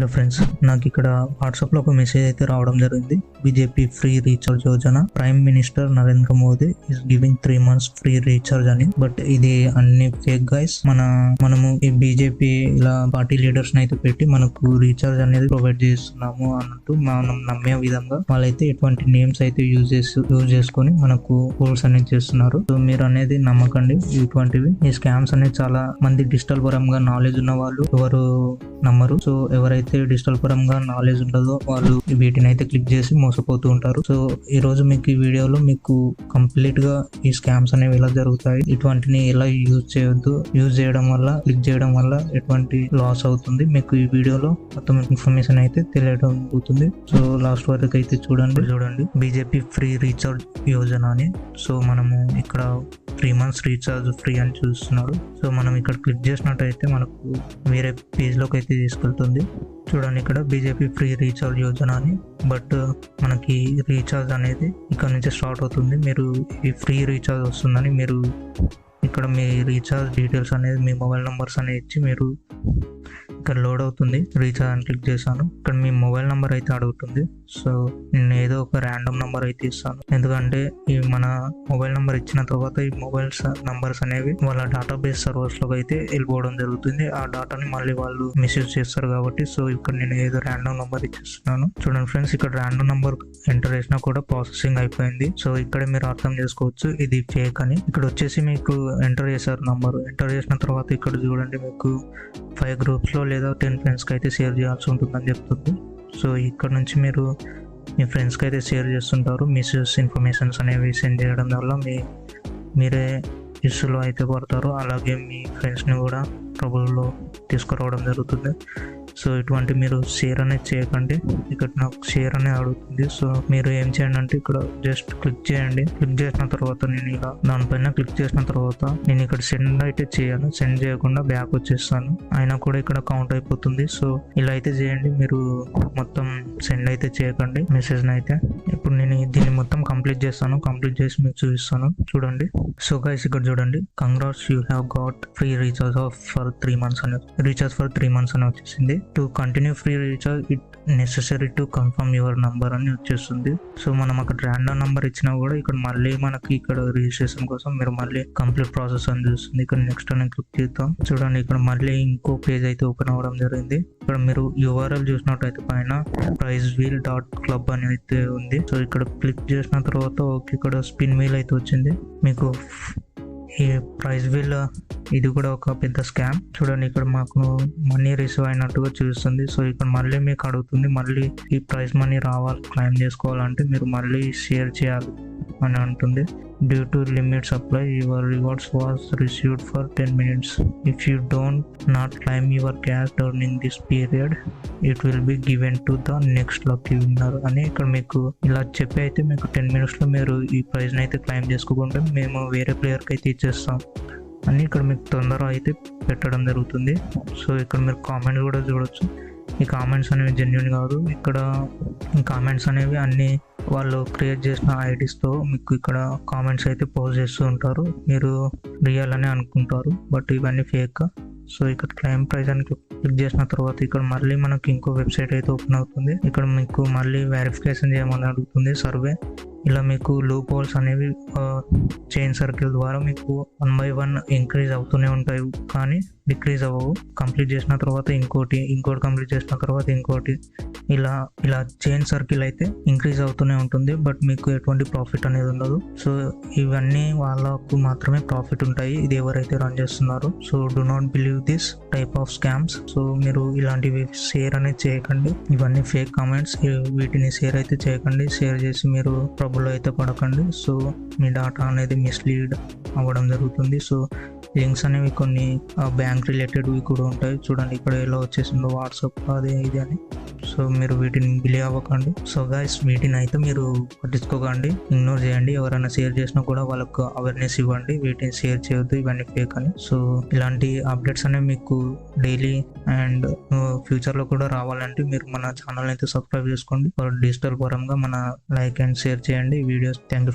Hello friends నాకు ఇక్కడ వాట్సాప్లో ఒక మెసేజ్ అయితే రావడం జరిగింది. BJP free recharge Yojana. Prime minister Narendra Modi is giving three months free recharge అని. బట్ ఇది అన్ని ఫేక్ గైస్ మన మనము ఈ బీజేపీ ఇలా పార్టీ లీడర్స్ అయితే పెట్టి మనకు రీఛార్జ్ అనేది ప్రొవైడ్ చేస్తున్నాము అన్నట్టు మనం నమ్మే విధంగా వాళ్ళైతే ఎటువంటి నేమ్స్ అయితే యూజ్ చేసి యూజ్ చేసుకొని మనకు కోర్స్ అనేది చేస్తున్నారు. సో మీరు అనేది నమ్మకండి ఇటువంటివి. ఈ స్కామ్స్ అనేది చాలా మంది డిజిటల్ పరంగా నాలెడ్జ్ ఉన్న వాళ్ళు ఎవరు నమ్మరు. సో ఎవరైతే డిజిటల్ పరంగా నాలెడ్జ్ ఉండదో వాళ్ళు వీటిని అయితే క్లిక్ చేసి మోసపోతూ ఉంటారు. సో ఈ రోజు మీకు ఈ వీడియోలో మీకు కంప్లీట్గా ఈ స్కామ్స్ అనేవి ఎలా జరుగుతాయి ఇటువంటిని ఎలా యూజ్ చేయొద్దు యూజ్ చేయడం వల్ల క్లిక్ చేయడం వల్ల ఎటువంటి లాస్ అవుతుంది మీకు ఈ వీడియోలో మొత్తం ఇన్ఫర్మేషన్ అయితే తెలియడం అవుతుంది. సో లాస్ట్ వరకు అయితే చూడండి. చూడండి. బీజేపీ ఫ్రీ రీఛార్జ్ యోజన అని. సో మనము ఇక్కడ త్రీ మంత్స్ రీఛార్జ్ ఫ్రీ అని చూస్తున్నారు సో మనం ఇక్కడ క్లిక్ చేసినట్టయితే మనకు వేరే పేజ్లోకి అయితే తీసుకెళ్తుంది. చూడండి ఇక్కడ బీజేపీ ఫ్రీ రీఛార్జ్ యోజన అని. బట్ మనకి రీఛార్జ్ అనేది ఇక్కడ నుంచి స్టార్ట్ అవుతుంది. మీరు ఈ ఫ్రీ రీఛార్జ్ వస్తుందని మీరు ఇక్కడ మీ రీఛార్జ్ డీటెయిల్స్ అనేది మీ మొబైల్ నెంబర్స్ అనేది ఇచ్చి మీరు ఇక్కడ లోడ్ అవుతుంది. రీఛార్జ్ అని క్లిక్ చేశాను. ఇక్కడ మీ మొబైల్ నెంబర్ అయితే అడుగుతుంది. సో నేను ఏదో ఒక ర్యాండమ్ నెంబర్ అయితే ఇస్తాను. ఎందుకంటే ఈ మన మొబైల్ నెంబర్ ఇచ్చిన తర్వాత ఈ మొబైల్ నంబర్స్ అనేవి వాళ్ళ డేటాబేస్ సర్వర్స్లోకి అయితే వెళ్ళిపోవడం జరుగుతుంది. ఆ డేటాని మళ్ళీ వాళ్ళు మిస్యూజ్ చేస్తారు కాబట్టి సో ఇక్కడ నేను ఏదో ర్యాండమ్ నెంబర్ ఇచ్చేస్తున్నాను. చూడండి ఫ్రెండ్స్ ఇక్కడ ర్యాండమ్ నెంబర్ ఎంటర్ చేసినా కూడా ప్రాసెసింగ్ అయిపోయింది. సో ఇక్కడ మీరు అర్థం చేసుకోవచ్చు ఇది ఫేక్ అని. ఇక్కడ వచ్చేసి మీకు ఎంటర్ చేశారు నంబర్. ఎంటర్ చేసిన తర్వాత ఇక్కడ చూడండి మీకు ఫైవ్ గ్రూప్స్లో లేదా టెన్ ఫ్రెండ్స్కి అయితే షేర్ చేయాల్సి ఉంటుందని చెప్తుంది. సో ఇక్కడ నుంచి మీరు మీ ఫ్రెండ్స్కి అయితే షేర్ చేస్తుంటారు. మిస్యూస్ ఇన్ఫర్మేషన్స్ అనేవి సెండ్ చేయడం వల్ల మీ మీరే ఇష్యూలో అయితే పడతారు. అలాగే మీ ఫ్రెండ్స్ని కూడా ట్రబుల్లో తీసుకురావడం జరుగుతుంది. సో ఇటువంటి మీరు షేర్ అనేది చేయకండి. ఇక్కడ నాకు షేర్ అనేది అడుగుతుంది. సో మీరు ఏం చేయండి అంటే ఇక్కడ జస్ట్ క్లిక్ చేయండి. క్లిక్ చేసిన తర్వాత నేను ఇలా దానిపైన క్లిక్ చేసిన తర్వాత నేను ఇక్కడ సెండ్ అయితే చేయాలి సెండ్ చేయకుండా బ్యాక్ వచ్చేస్తాను. అయినా కూడా ఇక్కడ కౌంట్ అయిపోతుంది. సో ఇలా అయితే చేయండి. మీరు మొత్తం సెండ్ అయితే చేయకండి మెసేజ్ అయితే. ఇప్పుడు నేను దీన్ని మొత్తం కంప్లీట్ చేస్తాను కంప్లీట్ చేసి మీకు చూపిస్తాను. చూడండి. సో గైస్ ఇక్కడ చూడండి. Congrats you have got free recharge off for three months అని రీఛార్జ్ ఫర్ త్రీ మంత్స్ అని వచ్చేసింది. To continue free recharge it necessary to confirm your number అని వచ్చేస్తుంది. సో మనం అక్కడ ర్యాండమ్ నంబర్ ఇచ్చినా కూడా ఇక్కడ మళ్ళీ మనకి ఇక్కడ రిజిస్ట్రేషన్ కోసం మీరు మళ్ళీ కంప్లీట్ ప్రాసెస్ అని చూస్తుంది ఇక్కడ నెక్స్ట్ అని క్లిక్ చేద్దాం. చూడండి ఇక్కడ మళ్ళీ ఇంకో పేజ్ అయితే ఓపెన్ అవ్వడం జరిగింది. ఇక్కడ మీరు యూఆర్ఎల్ చూసినట్టయితే పైన ఐస్ వీల్ డాట్ క్లబ్ అని అయితే ఉంది. సో ఇక్కడ క్లిక్ చేసిన తర్వాత ఓకే ఇక్కడ స్పిన్ వీల్ అయితే వచ్చింది. మీకు ఈ ప్రైజ్ వీల్ ఇది కూడా ఒక పెద్ద స్కామ్ చూడండి ఇక్కడ మాకు మనీ రిసీవ్ అయినట్టుగా చూస్తుంది సో ఇక్కడ మళ్ళీ మీకు అడుగుతుంది మళ్ళీ ఈ ప్రైజ్ మనీ రావాలి క్లైమ్ చేసుకోవాలంటే మీరు మళ్ళీ షేర్ చేయాలి. అని అంటుంది due to limit supply your rewards was received for ten minutes if you don't not claim your cash during this period it will be given to the next lucky winner అని ఇక్కడ మీకు ఇలా చెప్పి అయితే మీకు టెన్ మినిట్స్లో మీరు ఈ ప్రైజ్ని అయితే క్లైమ్ చేసుకోకుండా మేము వేరే ప్లేయర్కి అయితే ఇచ్చేస్తాం అని ఇక్కడ మీకు తొందర అయితే పెట్టడం జరుగుతుంది. సో ఇక్కడ మీరు కామెంట్స్ కూడా చూడొచ్చు. ఈ కామెంట్స్ అనేవి జెన్యున్ కాదు. ఇక్కడ కామెంట్స్ అనేవి అన్ని వాళ్ళు క్రియేట్ చేసిన ఐడీస్తో మీకు ఇక్కడ కామెంట్స్ అయితే పోస్ట్ చేస్తూ ఉంటారు. మీరు రియల్ అని అనుకుంటారు బట్ ఇవన్నీ ఫేక్ సో ఇక్కడ క్లైమ్ ప్రైస్ అని క్లిక్ చేసిన తర్వాత ఇక్కడ మళ్ళీ మనకి ఇంకో వెబ్సైట్ అయితే ఓపెన్ అవుతుంది. ఇక్కడ మీకు మళ్ళీ వెరిఫికేషన్ చేయమని అడుగుతుంది సర్వే ఇలా మీకు లూప్ హోల్స్ అనేవి uh, చైన్ సర్కిల్ ద్వారా మీకు వన్ బై వన్ ఇంక్రీజ్ అవుతూనే ఉంటాయి. కానీ డిక్రీజ్ అవ్వవు. కంప్లీట్ చేసిన తర్వాత ఇంకోటి ఇంకోటి కంప్లీట్ చేసిన తర్వాత ఇంకోటి. ఇలా ఇలా చైన్ సర్కిల్ అయితే ఇంక్రీజ్ అవుతూనే ఉంటుంది. బట్ మీకు ఎటువంటి ప్రాఫిట్ అనేది ఉండదు. సో ఇవన్నీ వాళ్ళకు మాత్రమే ప్రాఫిట్ ఉంటాయి. ఇది ఎవరైతే రన్ చేస్తున్నారో. So do not believe this type of scams so మీరు ఇలాంటివి షేర్ అనేది చేయకండి. ఇవన్నీ ఫేక్ కామెంట్స్ వీటిని షేర్ అయితే చేయకండి. షేర్ చేసి మీరు ట్రబుల్ అయితే పడకండి. సో మీ డాటా అనేది మిస్లీడ్ అవ్వడం జరుగుతుంది. సో లింక్స్ అనేవి కొన్ని బ్యాంక్ రిలేటెడ్వి కూడా ఉంటాయి. చూడండి ఇక్కడ ఎలా వచ్చేసిందో వాట్సాప్ అది ఇది అని. సో మీరు వీటిని బిలీవ్ అవ్వకండి. సో గైస్ వీటిని అయితే మీరు పట్టించుకోకండి. ఇగ్నోర్ చేయండి. ఎవరైనా షేర్ చేసినా కూడా వాళ్ళకు అవేర్నెస్ ఇవ్వండి. వీటిని షేర్ చేయొద్దు ఇవన్నీ ఫేక్ అని. సో ఇలాంటి అప్డేట్స్ అనేవి మీకు డైలీ అండ్ ఫ్యూచర్లో కూడా రావాలంటే మీరు మన ఛానల్ అయితే సబ్స్క్రైబ్ చేసుకోండి. డిజిటల్ పరంగా మన లైక్ అండ్ షేర్ చేయండి. Videos thank you